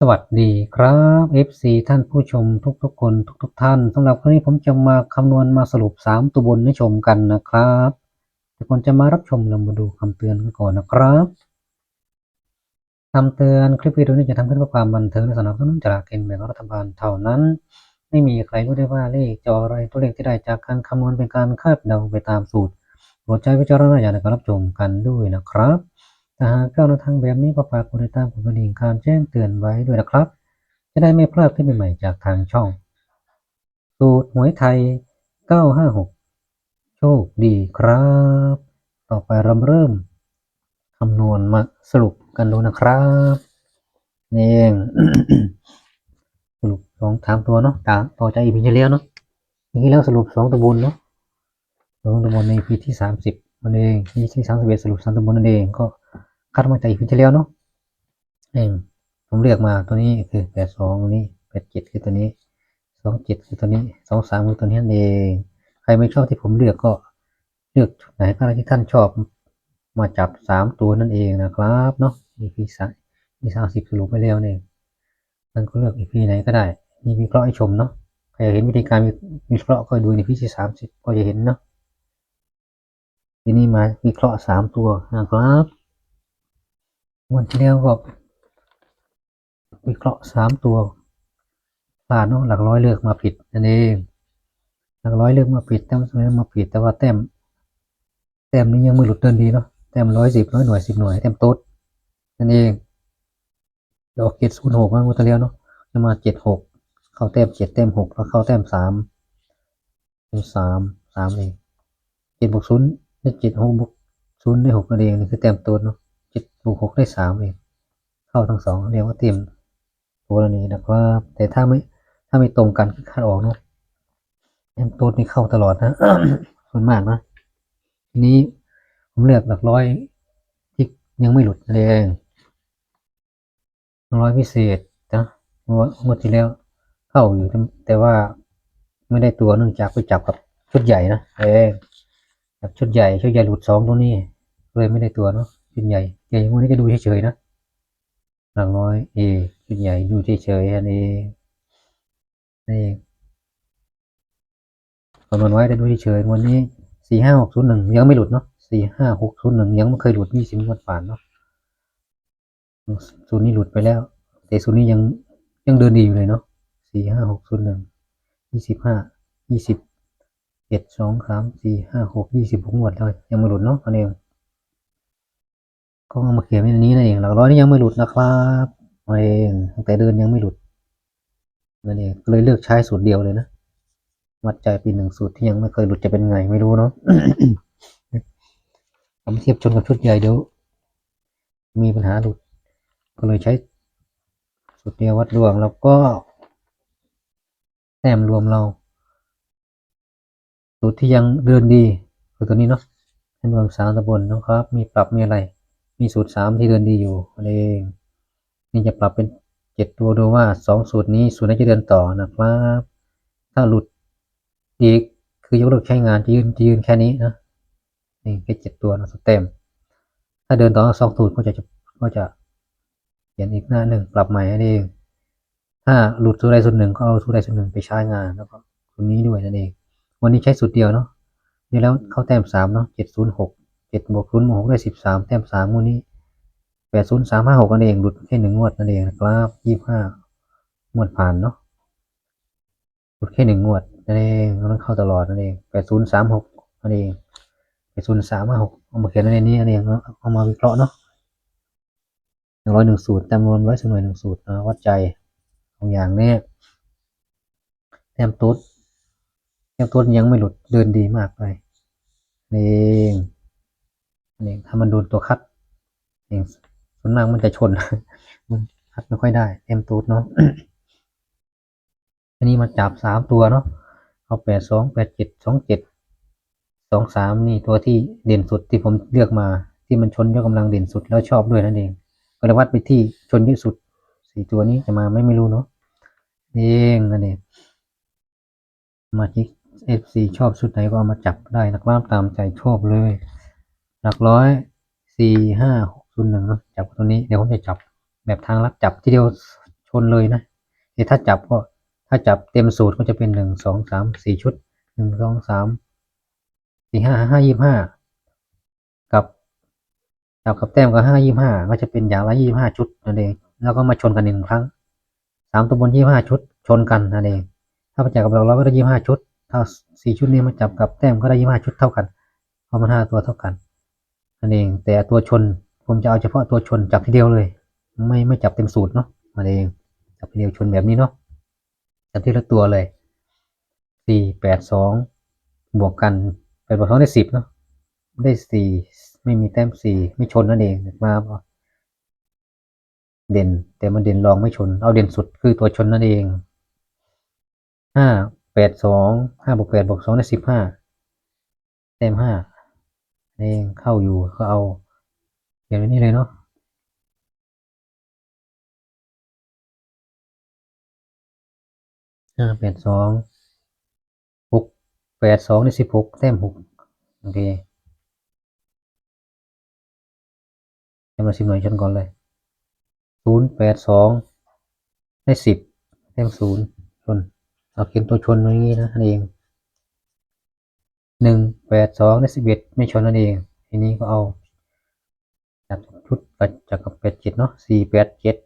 สวัสดีครับ FC ท่านผู้ชมทุกๆ คนทุก ๆ ท่านสำหรับครั้งนี้ผมจะมาคำนวณมาสรุป 3 ตัวบนให้ชมกันนะครับแต่ก่อนจะมารับชมเรามาดูคำเตือนกันก่อนนะครับคำเตือนคลิปวิดีโอนี้จะทำขึ้นเพื่อความบันเทิงและสนับสนุนจากเกณฑ์แบ่งรัฐบาลเท่านั้น ไม่มีใครรู้ได้ว่าเลขจะอะไรตัวเลขที่ได้จากการคำนวณเป็นการคาดเดาไปตามสูตรโปรดใช้วิจารณญาณในการรับชมกันด้วยนะครับ ถ้าหากก้าวในทางแบบนี้ก็ฝากกดติดตามกดกระดิ่งการแจ้งเตือนไว้ด้วยนะครับ จะได้ไม่พลาดคลิปใหม่ๆจากทางช่อง สูตรหวยไทย 956 โชคดีครับ ต่อไปเราเริ่มคำนวณมาสรุปกันดูนะครับนี่เองสรุปสองสามตัวเนาะตาต่อจากอีพีที่แล้วเนาะอีพีแล้วสรุปสองตัวบนเนาะสองตัวบนในอีพีที่สามสิบมันเองอีพีที่สามสิบเอ็ดสรุปสามตัวบนนั่นเองก็ คัดมาจากอีพีที่แล้วเนาะเองผมเลือกมาตัวนี้คือแปดสองนี้แปดเจ็ดคือตัวนี้สองเจ็ดคือตัวนี้สองสามคือตัวนี้เองใครไม่ชอบที่ผมเลือกก็เลือกชุดไหนก็ได้ที่ท่านชอบมาจับสามตัวนั่นเองนะครับเนาะ EP สามมีสามสิบสรุปไปแล้วเนี่ยท่านก็เลือก EP ไหนก็ได้มีวิเคราะห์ให้ชมเนาะใครอยากเห็นวิธีการวิเคราะห์ก็ดูใน EP ที่สามสิบก็จะเห็นเนาะทีนี้มาวิเคราะห์สามตัวนะครับ วันที่แล้วก็วิเคราะห์สามตัวพลาดเนาะหลักร้อยเลือกมาผิดนั่นเองหลักร้อยเลือกมาผิดแต้มสมัยมาผิดแต่ว่าแต้มแต้มนี้ยังไม่หลุดเดินดีเนาะแต้มร้อยสิบร้อยหน่วยสิบหน่วยแต้มโต๊ดนั่นเองดอกเจ็ดศูนย์หกมาเมื่อตะเลียวเนาะจะมาเจ็ดหกเข้าแต้มเจ็ดแต้มหกแล้วเข้าแต้มสามแต้มสามสามเองเจ็ดบวกศูนย์ได้เจ็ดหกบวกศูนย์ได้หกนั่นเองนี่คือแต้มโต๊ดเนาะ บวกหกได้สามเองเข้าทั้งสองเรียกว่าเต็มตัวนั่นเองนะครับแต่ถ้าไม่ถ้าไม่ตรงกันคือคาดออกเนาะแอมตูดนี่เข้าตลอดนะส่วนมากนะทีนี้ผมเลือกหลักร้อยที่ยังไม่หลุดเลยหลักร้อยพิเศษนะงวดงวดที่แล้วเข้าอยู่แต่แต่ว่าไม่ได้ตัวเนื่องจากไปจับกับชุดใหญ่นะเองจับชุดใหญ่ชุดใหญ่หลุดสองตัวนี้เลยไม่ได้ตัวเนาะ ชุดใหญ่ใหญ่งวดนี้จะดูเฉยๆนะหลักร้อยเอชุดใหญ่ดูเฉยๆอันนี้นี่เองคำนวณไว้ได้ดูเฉยๆวันนี้สี่ห้าหกศูนย์หนึ่งยังไม่หลุดเนาะสี่ห้าหกศูนย์หนึ่งยังไม่เคยหลุดยี่สิบงวดผ่านเนาะศูนย์นี้หลุดไปแล้ว แต่ศูนย์นี้ยังยังเดินดีอยู่เลยเนาะสี่ห้าหกศูนย์หนึ่งยี่สิบห้ายี่สิบเอ็ดสองสามสี่ห้าหกยี่สิบหกงวดแล้วยังไม่หลุดเนาะอันเอง ก็มาเขียนในนี้นั่นเองหลักร้อยนี่ยังไม่หลุดนะครับอันเองตั้งแต่เดินยังไม่หลุดนั่นเองเลยเลือกใช้สูตรเดียวเลยนะวัดใจปีหนึ่งสูตรที่ยังไม่เคยหลุดจะเป็นไงไม่รู้เนาะผมเทียบชนกับชุดใหญ่เดี๋ยวมีปัญหาหลุด ก็เลยใช้สูตรเดียววัดดวงแล้วก็ แต้มรวมเรา สูตรที่ยังเดินดีคือตัวนี้เนาะแต้มรวมสามตะบนนะครับ มีปรับมีอะไร มีสูตรสามที่เดินดีอยู่นั่นเองนี่จะปรับเป็นเจ็ดตัวดูว่าสองสูตรนี้สูตรไหนจะเดินต่อนะครับ ถ้าหลุดอีกคือยกเลิกใช้งานจะยืนจะยืนแค่นี้นะนี่แค่เจ็ดตัวนะสเต็ม ถ้าเดินต่อสองสูตรก็จะก็จะเขียนอีกหน้าหนึ่งปรับใหม่ให้เอง ถ้าหลุดสูตรใดสูตรหนึ่งก็เอาสูตรใดสูตรหนึ่งไปใช้งานแล้วก็สูตรนี้ด้วยนั่นเอง วันนี้ใช้สูตรเดียวเนาะนี่แล้วเข้าแต้มสามเนาะเจ็ดศูนย์หก จ็ดบวกศูนย์บวกหกได้สิบสามแต้มสามงวดนี้แปดศูนย์สามห้าหกนั่นเองหลุดแค่หนึ่งงวดนั่นเองนะครับยี่ห้างวดผ่านเนาะหลุดแค่หนึ่งงวดนั่นเองมันเข้าตลอดนั่นเองแปดศูนย์สามหกนั่นเองแปดศูนย์สามห้าหกเอามาเขียนในนี้นั่นเองเนาะเอามาวิเคราะห์เนาะหนึ่งร้อยหนึ่งสูตรจำนวนร้อยสิบหน่วยหนึ่งสูตรนะวัดใจของอย่างเนี้ยแต้มตุ๊ดแต้มตุ๊ดยังไม่หลุดเดินดีมากเลยนี่ เนี่เองถ้ามันโดนตัวคัดเองส่วนมากมันจะชน มันคัดไม่ค่อยได้แต้มตุ๊ดเนาะอันนี้มาจับสามตัวเนาะเอาแปดสองแปดเจ็ดสองเจ็ดสองสามนี่ตัวที่เด่นสุดที่ผมเลือกมาที่มันชนยกกำลังเด่นสุดแล้วชอบด้วยนั่นเองก็เลยวัดไปที่ชนที่สุดสี่ตัวนี้จะมาไม่ไม่รู้เนาะเองนั่นเองมาชิกเอฟซีชอบชุดไหนก็เอามาจับได้นะครับตามใจชอบเลย หลักร้อยสี่ห้าหกศูนย์หนึ่งเนาะจับตัวนี้เดี๋ยวผมจะจับแบบทางลัดจับทีเดียวชนเลยนะแต่ถ้าจับก็ถ้าจับเต็มสูตรก็จะเป็นหนึ่งสองสามสี่ชุดหนึ่งสองสามสี่ห้าห้ายี่ห้ากับจับกับแต้มก็ห้ายี่ห้าก็จะเป็นอย่างละยี่ห้าชุดนั่นเองแล้วก็มาชนกันหนึ่งครั้งสามตัวบนยี่ห้าชุด ชนกันนั่นเองถ้าไปจับกับหลักร้อยก็ได้ยี่ห้าชุด ถ้าสี่ชุดนี้มาจับกับแต้มก็ได้ยี่ห้าชุดเท่ากันเพราะมันห้าตัวเท่ากัน นั่นเอง แต่ตัวชนผมจะเอาเฉพาะตัวชนจับทีเดียวเลย ไม่ไม่จับเต็มสูตรเนาะนั่นเองจับทีเดียวชนแบบนี้เนาะจับทีละตัวเลยสี่แปดสองบวกกันแปดบวกสองได้สิบเนาะได้สี่ไม่มีแต้มสี่ไม่ชนนั่นเองมาเด่น แต่มันเด่นรองไม่ชน เอาเด่นสุดคือตัวชนนั่นเองห้าแปดสองห้าบวกแปดบวกสองได้สิบห้าแต้มห้า เองเข้าอยู่ก็เอาอย่างนี้เลยเนาะห้าแปดสองหกแปดสองได้สิบหกแต้มหกโอเคจะมาสิบหน่อยชนก่อนเลยศูนย์แปดสองได้สิบแต้มศูนย์ชนเอาเขียนตัวชนไว้อย่างนี้นะนั่นเอง หนึ่งแปดสองได้สิบเอ็ดไม่ชนนั่นเอง ทีนี้ก็เอาจากชุดกับจากกับแปดเจ็ดเนาะสี่แปดเจ็ด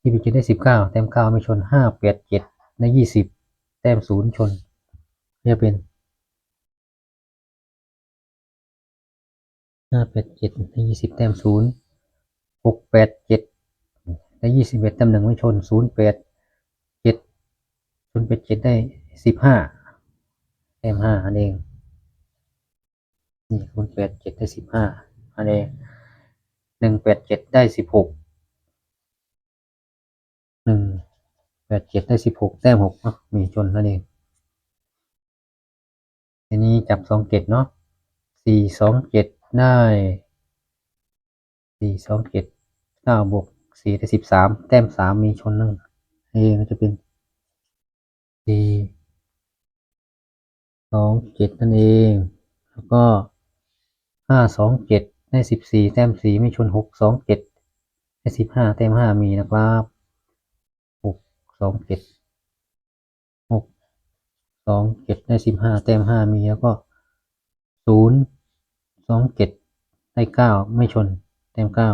ที่เป็นเจ็ดได้สิบเก้าแต้มเก้าไม่ชนห้าแปดเจ็ดได้ยี่สิบแต้มศูนย์ชนจะเป็นห้าแปดเจ็ดได้ยี่สิบแต้มศูนย์หกแปดเจ็ดได้ยี่สิบเอ็ดแต้มหนึ่งไม่ชนศูนย์แปดเจ็ดศูนย์แปดเจ็ดได้สิบห้าแต้มห้าอันเอง นี่ศูนย์แปดเจ็ดได้สิบห้าอันเองหนึ่งแปดเจ็ดได้สิบหกหนึ่งแปดเจ็ดได้สิบหกแต้มหกเนาะมีชนนั่นเองทีนี้จับสองเจ็ดเนาะสี่สองเจ็ดได้สี่สองเจ็ดเก้าบวกสี่ได้สิบสามแต้มสามมีชนหนั่นเองก็จะเป็นสี่สองเจ็ดนั่นเอง แล้วก็ ห้าสองเจ็ดได้สิบสี่แต้มสี่ไม่ชนหกสองเจ็ดได้สิบห้าแต้มห้ามีนะครับหกสองเจ็ดหกสองเจ็ดได้สิบห้าแต้มห้ามีแล้วก็ศูนย์สองเจ็ดได้เก้าไม่ชน แต้มเก้า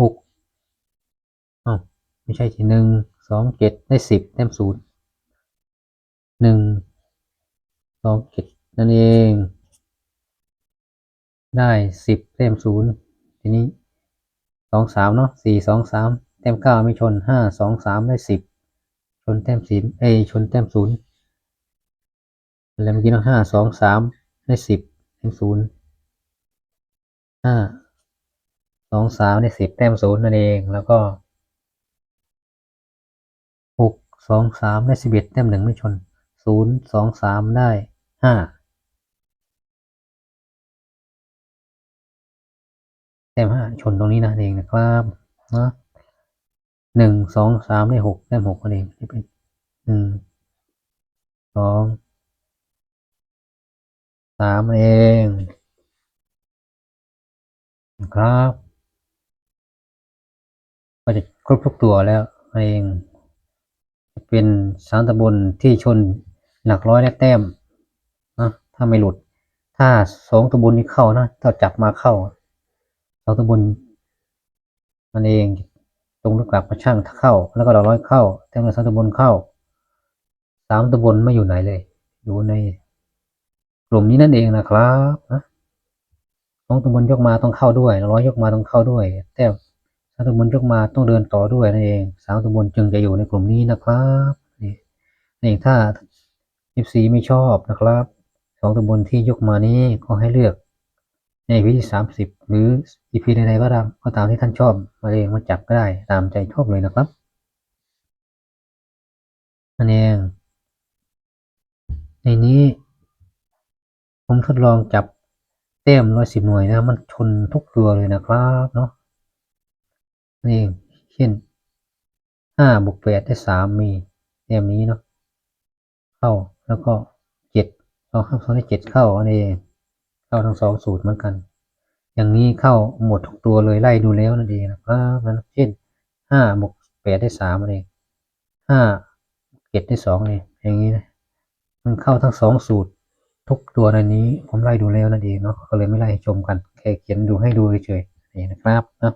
หกอ้าวไม่ใช่ทีหนึ่งสองเจ็ดได้สิบแต้มศูนย์หนึ่งสองเจ็ดนั่นเอง ได้สิบแต้มศูนย์ทีนี้สองสามเนาะสี่สองสามแต้มเก้าไม่ชนห้าสองสามได้สิบชนแต้มสี่เอชนแต้มศูนย์แล้วเมื่อกี้เนาะห้าสองสามได้สิบแต้มศูนย์ห้าสองสามได้สิบแต้มศูนย์นั่นเองแล้วก็หกสองสามได้สิบเอ็ดแต้มหนึ่งไม่ชนศูนย์สองสามได้ห้า แต้มห้าชนตรงนี้นะเองนะครับเนาะหนึ่งสองสามได้หกแต้มหกนั่นเองจะเป็นหนึ่งสองสามเองนะครับก็จะครบทุกตัวแล้วเองจะเป็นสามตะบนที่ชนหลักร้อยและแต้มนะถ้าไม่หลุด ถ้าสองตะบนนี้เข้านะถ้าจับมาเข้า สองตะบนนั่นเองตรงลูกกลับมาช่างเข้า แล้วก็หลักร้อยเข้าแต้มละสามตะบนเข้าสามตะบนไม่อยู่ไหนเลย อยู่ในกลุ่มนี้นั่นเองนะครับนะสองตะบนยกมาต้องเข้าด้วยล้อยยกมาต้องเข้าด้วยแต้มสามตำบลยกมาต้องเดินต่อด้วยนั่นเองสามตำบลจึงจะอยู่ในกลุ่มนี้นะครับนี่นี่ถ้า FC ไม่ชอบนะครับสองตำบลที่ยกมานี้ก็ให้เลือก ในวิธีสามสิบหรือ EP ใดๆก็ตามก็ตามที่ท่านชอบมาเองมาจับก็ได้ตามใจชอบเลยนะครับนั่นเองในนี้ ผมทดลองจับแต้มร้อยสิบหน่วยนะ มันชนทุกตัวเลยนะครับเนาะนี่เช่นห้าบวกแปดได้สามมีแต้มนี้เนาะเข้าแล้วก็เจ็ดสองข้าสองได้เจ็ดเข้าอันเอง เข้าทั้งสองสูตรเหมือนกัน อย่างนี้เข้าหมดทุกตัวเลยไล่ดูแล้วนั่นเองนะครับนั้นเช่นห้าบวกแปดได้สามเองห้าเจ็ดได้สองเองอย่างนี้นะมันเข้าทั้งสองสูตรทุกตัวในนี้ผมไล่ดูแล้วนั่นเองเนาะก็เลยไม่ไล่ชมกันแค่เขียนดูให้ดูเฉยๆนี่นะครับนะ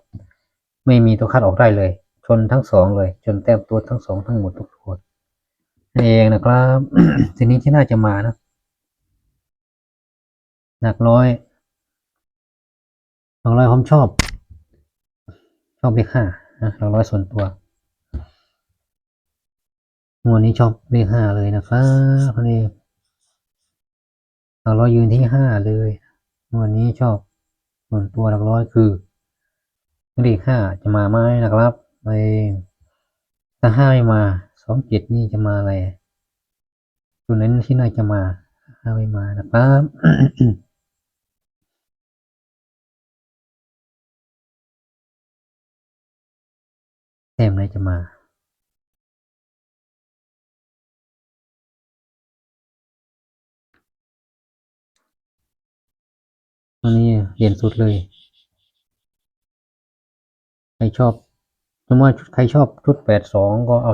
ไม่มีตัวคัดออกได้เลย ชนทั้งสองเลย จนแต้มตัวทั้งสองทั้งหมดทุกตัวนั่นเองนะครับ ทีนี้ที่น่าจะมานะ หนักร้อยหลักร้อยผมชอบ ชอบเลขห้านะหลักร้อยส่วนตัวงวดนี้ชอบเลขห้าเลยนะครับนี่หลักร้อยยืนที่ห้าเลยวันนี้ชอบส่วนตัวหลักร้อยคือเลขห้าจะมาไหมนะครับไอถ้าห้าไม่มาสองเจ็ดนี่จะมาอะไรตัวนั้นที่น่าจะมาห้าไม่มานะครับ ต้มไหนจะมาอันนี้เด่นสุดเลย ใครชอบสมมติว่าใครชอบชุดแปดสองก็เอา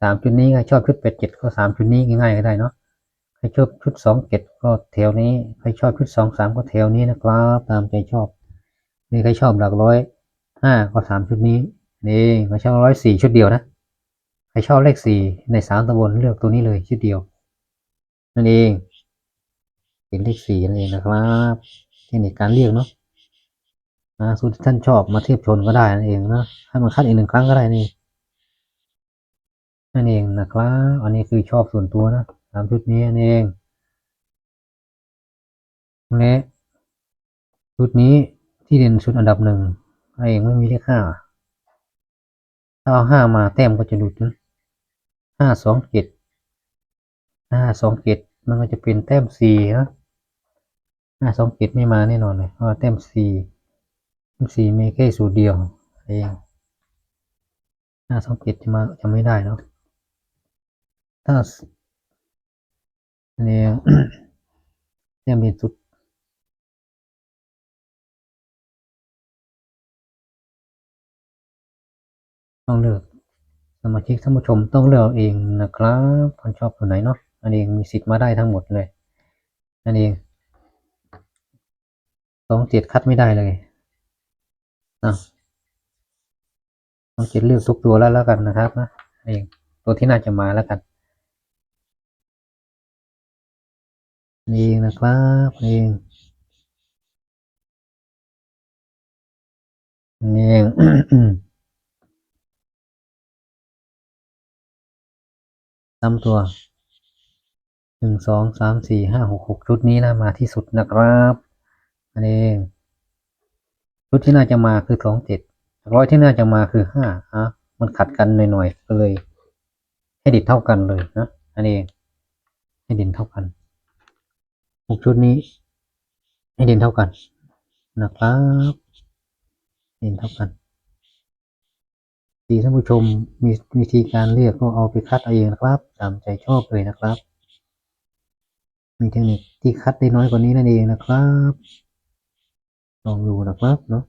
สามชุดนี้ ใครชอบชุดแปดเจ็ดก็สามชุดนี้ง่ายๆก็ได้เนาะ ใครชอบชุดสองเจ็ดก็แถวนี้ ใครชอบชุดสองสามก็แถวนี้นะครับ ตามใจชอบ นี่ใครชอบหลักร้อยห้าก็สามชุดนี้ นี่ใครชอบร้อยสี่ชุดเดียวนะใครชอบเลขสี่ในสามตำบลเลือกตัวนี้เลยชุดเดียว นั่นเองเป็นเลขสี่นั่นเองนะครับเทคนิคการเรียกเนาะนะสูตรที่ท่านชอบมาเทียบชนก็ได้นั่นเองนะให้มันคัดอีกหนึ่งครั้งก็ได้นี่นั่นเองนะครับอันนี้คือชอบส่วนตัวนะสามชุดนี้นั่นเองและชุดนี้ที่เด่นชุดอันดับหนึ่งเองไม่มีเลขห้า ถ้าเอาห้ามาแต้มก็จะหลุดนะห้าสองเจ็ดห้าสองเจ็ดมันก็จะเป็นแต้มสี่นะห้าสองเจ็ดไม่มาแน่นอนเลยเพราะแต้มสี่สี่มีแค่สูตรเดียวเองห้าสองเจ็ดจะมาจะไม่ได้เนาะถ้าเนี่ยแต้มเด่นสุด ต้องเลือกสมาชิกท่านผู้ชมต้องเลือกเองนะครับท่านชอบตัวไหนเนาะอันเองมีสิทธิ์มาได้ทั้งหมดเลยอันเองสองเจ็ดคัดไม่ได้เลยนะสองเจ็ดเลือกทุกตัวแล้วแล้วกันนะครับนะอันเองตัวที่น่าจะมาแล้วกันนเองนะครับนเองอันเองตามตัวหนึ่งสองสามสี่ห้าหกหกชุดนี้นะมาที่สุดนะครับอันเองชุดที่น่าจะมาคือสองเจ็ดร้อยที่น่าจะมาคือห้าอะมันขัดกันหน่อยๆก็เลย ให้ดิดเท่ากันเลยนะอันเองให้ดินเท่ากันหกชุดนี้ ให้ดินเท่ากันนะครับดินเท่ากัน ดีท่านผู้ชมมีวิธีการเรียกก็เอาไปคัดเอาเองนะครับ ตามใจชอบเลยนะครับ มีเทคนิคที่คัดได้น้อยกว่านี้นั่นเองนะครับ ลองดูนะครับเนาะ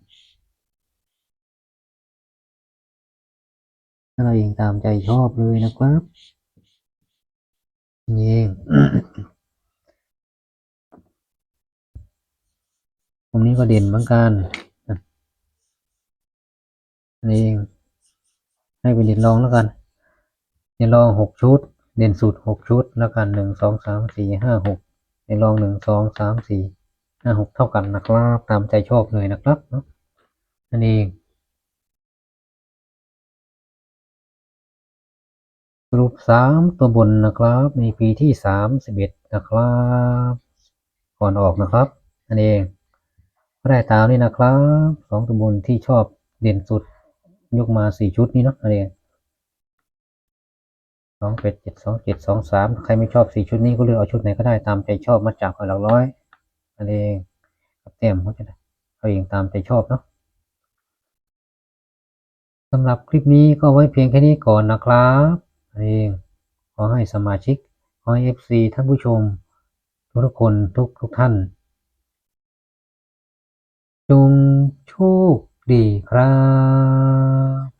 ถ้าเราเองตามใจชอบเลยนะครับนี่เองตรงนี้ก็เด่นเหมือนกันนี่เอง ให้เป็นเด่นรองแล้วกันเด่นรองหกชุดเด่นสุดหกชุด แล้วกันหนึ่งสองสามสี่ห้าหกเด่นรองหนึ่งสองสามสี่ห้าหกเท่ากันนะครับตามใจชอบเลยนะครับเนาะนั่นเองสรุปสามตัวบนนะครับในปีที่สามสิบเอ็ดนะครับ ก่อนออกนะครับนั่นเองได้ตามนี้นะครับสองตัวบนที่ชอบเด่นสุด ยกมาสี่ชุดนี้เนาะนั่นเองสองเป็ดเจ็ดสองเจ็ดสองสามใครไม่ชอบสี่ชุดนี้ก็เลือกเอาชุดไหนก็ได้ตามใจชอบมาจากหลักร้อยนั่นเองกับเต็มก็จะได้เอาเองตามใจชอบเนาะสำหรับคลิปนี้ก็ไว้เพียงแค่นี้ก่อนนะครับเองขอให้สมาชิกขอให้เอฟซีท่านผู้ชม ทุกคนทุกทุกท่าน จงโชค ดีครับ